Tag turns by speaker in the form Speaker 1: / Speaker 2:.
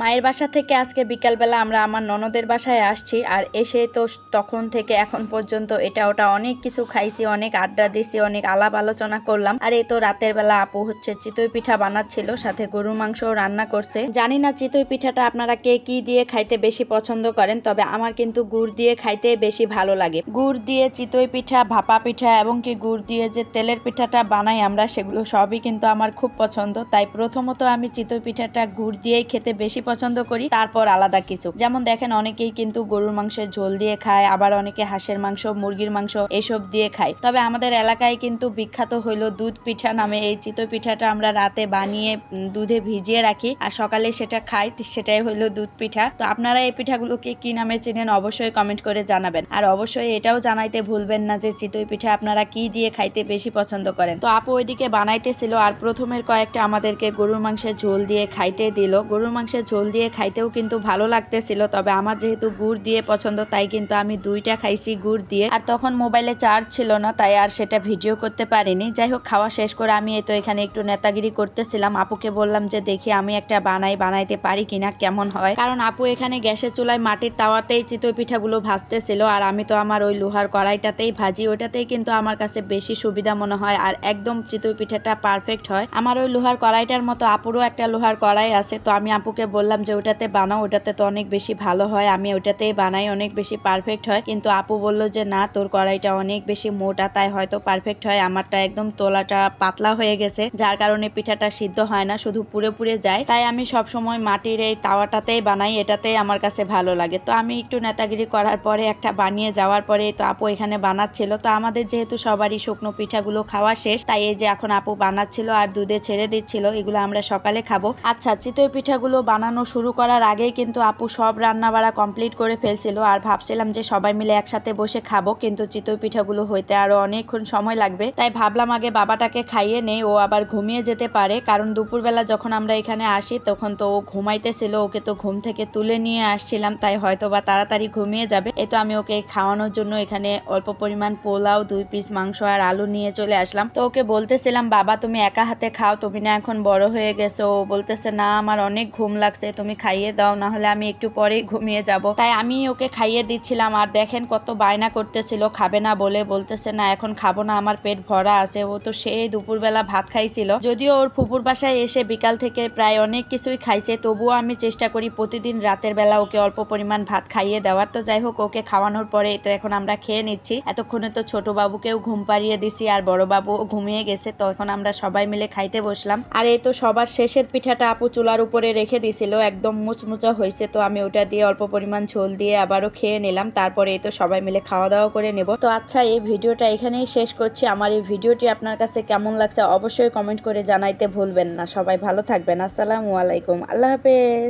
Speaker 1: মায়ের বাসা থেকে আজকে বিকালবেলা আমরা আমার ননদের বাসায় আসছি আর এসে তো তখন থেকে এখন পর্যন্ত এটা ওটা অনেক কিছু খাইছি, অনেক আড্ডা দিছি, অনেক আলাপ আলোচনা করলাম। আর এই তো রাতের বেলা আপু হচ্ছে চিতই পিঠা বানাচ্ছিল, সাথে গরুর মাংস রান্না করছে। জানি না চিতই পিঠাটা আপনারা কে কি দিয়ে খাইতে বেশি পছন্দ করেন, তবে আমার কিন্তু গুড় দিয়ে খাইতে বেশি ভালো লাগে। গুড় দিয়ে চিতই পিঠা, ভাপা পিঠা এবং কি গুড় দিয়ে যে তেলের পিঠাটা বানাই আমরা, সেগুলো সবই কিন্তু আমার খুব পছন্দ। তাই প্রথমত আমি চিতই পিঠাটা গুড় দিয়েই খেতে বেশি পছন্দ করি, তারপর আলাদা কিছু। যেমন দেখেন, অনেকেই কিন্তু গরুর মাংসের ঝোল দিয়ে খায়, আবার অনেকে হাঁসের মাংস, মুরগির মাংস এসব দিয়ে খায়। তবে আমাদের এলাকায় কিন্তু বিখ্যাত হইল দুধ পিঠা নামে এই চিতই পিঠাটা আমরা রাতে বানিয়ে দুধে ভিজিয়ে রাখি আর সকালে সেটা খাই, সেটাই হইল দুধ পিঠা। তো আপনারা এই পিঠাগুলোকে কি নামে চেনেন অবশ্যই কমেন্ট করে জানাবেন। আর অবশ্যই এটাও জানাইতে ভুলবেন না যে চিতই পিঠা আপনারা কি দিয়ে খাইতে বেশি পছন্দ করেন। তো আপু ওইদিকে বানাইতেছিল আর প্রথমের কয়েকটা আমাদেরকে গরুর মাংসের ঝোল দিয়ে খাইতে দিল। গরুর মাংসের ঝোল দিয়ে খাইতেও কিন্তু ভালো লাগতেছিল, তবে আমার যেহেতু গুড় দিয়ে পছন্দ, তাই কিন্তু আমি দুইটা খাইছি গুড় দিয়ে। আর তখন মোবাইলে চার্জ ছিল না, তাই আর সেটা ভিডিও করতে পারিনি। যাই হোক, খাওয়া শেষ করে আমি তো এখানে একটু নেতাগিরি করতেছিলাম। আপুকে বললাম যে, দেখি আমি একটা বানাই, বানাইতে পারি কিনা, কেমন হয়? কারণ আপু এখানে গ্যাসের চুলায় মাটির তাওয়াতেই চিতই পিঠাগুলো ভাজতেছিল, আর আমি তো আমার ওই লোহার কড়াইটাতেই ভাজি, ওটাতেই কিন্তু আমার কাছে বেশি সুবিধা মনে হয়, আর একদম চিতই পিঠাটা পারফেক্ট হয়। আমার ওই লোহার কড়াইটার মতো আপুরও একটা লোহার কড়াই আছে, তো আমি আপুকে বললাম যে ওটাতে বানাও, ওটাতে তো অনেক বেশি ভালো হয়। আমি ওটাতেই বানাই, অনেক বেশি পারফেক্ট হয়। কিন্তু আপু বলল যে, না, তোর কড়াইটা অনেক বেশি মোটা, তাই হয়তো পারফেক্ট হয়। আমারটা একদম তোলাটা পাতলা হয়ে গেছে। যার কারণে পিঠাটা সিদ্ধ হয় না, শুধু পুরে পুরে যায়। তাই আমি সব সময় মাটির এই তাওয়াটাতেই বানাই। এটাতেই আমার কাছে ভালো লাগে। তো আমি একটু নেতাগিরি করার পরে, একটা বানিয়ে যাওয়ার পরে তো আপু এখানে বানাচ্ছিল। তো আমাদের যেহেতু সবারই শুকনো পিঠাগুলো খাওয়া শেষ, তাই এই যে এখন আপু বানাচ্ছিল আর দুধে ছেড়ে দিচ্ছিল, এগুলো আমরা সকালে খাব। আচ্ছা চিতই পিঠাগুলো বানানো শুরু করার আগেই কিন্তু আপু সব রান্না বাড়া কমপ্লিট করে ফেলছিল আর ভাবছিলাম যে সবাই মিলে একসাথে বসে খাব, কিন্তু চিতই পিঠাগুলো হইতে আরও অনেকক্ষণ সময় লাগবে। তাই ভাবলাম আগে বাবাটাকে খাইয়ে নেই, ও আবার ঘুমিয়ে যেতে পারে, কারণ দুপুরবেলা যখন আমরা এখানে আসি তখন তো ও ঘুমাইতেছিল, ওকে তো ঘুম থেকে তুলে নিয়ে আসছিলাম, তাই হয়তো বা তাড়াতাড়ি ঘুমিয়ে যাবে। এই তো আমি ওকে খাওয়ানোর জন্য এখানে অল্প পরিমাণ পোলাও, দুই পিস মাংস আর আলু নিয়ে চলে আসলাম। তো ওকে বলতেছিলাম, বাবা, তুমি একা হাতে খাও, তুমি না এখন বড় হয়ে গেছো। ও বলতেছে, না, আমার অনেক ঘুম লাগছে। তুমি খাইয়ে দাও না হলে আমি একটু পরে ঘুমিয়ে যাব। তাই আমি ওকে খাইয়ে দিচ্ছিলাম, আর দেখেন কত বায়না করতেছিল, খাবে না বলে বলতেছে, না, এখন খাব না, আমার পেট ভরা আছে। ও তো সেই দুপুরবেলা ভাত খাইছিল। যদিও ওর ফুপুর বাসায় এসে বিকাল থেকে প্রায় অনেক কিছুই খাইছে, তবুও আমি চেষ্টা করি প্রতিদিন রাতের বেলা ওকে অল্প পরিমাণ ভাত খাইয়ে দেওয়ার। তো যাই হোক, ওকে খাওয়ানোর পরে তো এখন আমরা খেয়ে নিচ্ছি। এতক্ষণে তো ছোট বাবুকেও ঘুম পাড়িয়ে দিছি, আর বড় বাবু ঘুমিয়ে গেছে, তো এখন আমরা সবাই মিলে খাইতে বসলাম। আর এই তো সবার শেষের পিঠাটা আপু চুলার উপরে রেখে দিছিল। একদম মুচমুচা হয়েছে, তো আমি ওটা দিয়ে অল্প পরিমাণ ঝোল দিয়ে আবারও খেয়ে নিলাম। তারপরে এই তো সবাই মিলে খাওয়া দাওয়া করে নেব। তো আচ্ছা এই ভিডিওটা এখানেই শেষ করছি। আমার এই ভিডিওটি আপনার কাছে কেমন লাগছে অবশ্যই কমেন্ট করে জানাইতে ভুলবেন না। সবাই ভালো থাকবেন। আসসালামু আলাইকুম। আল্লাহ হাফেজ।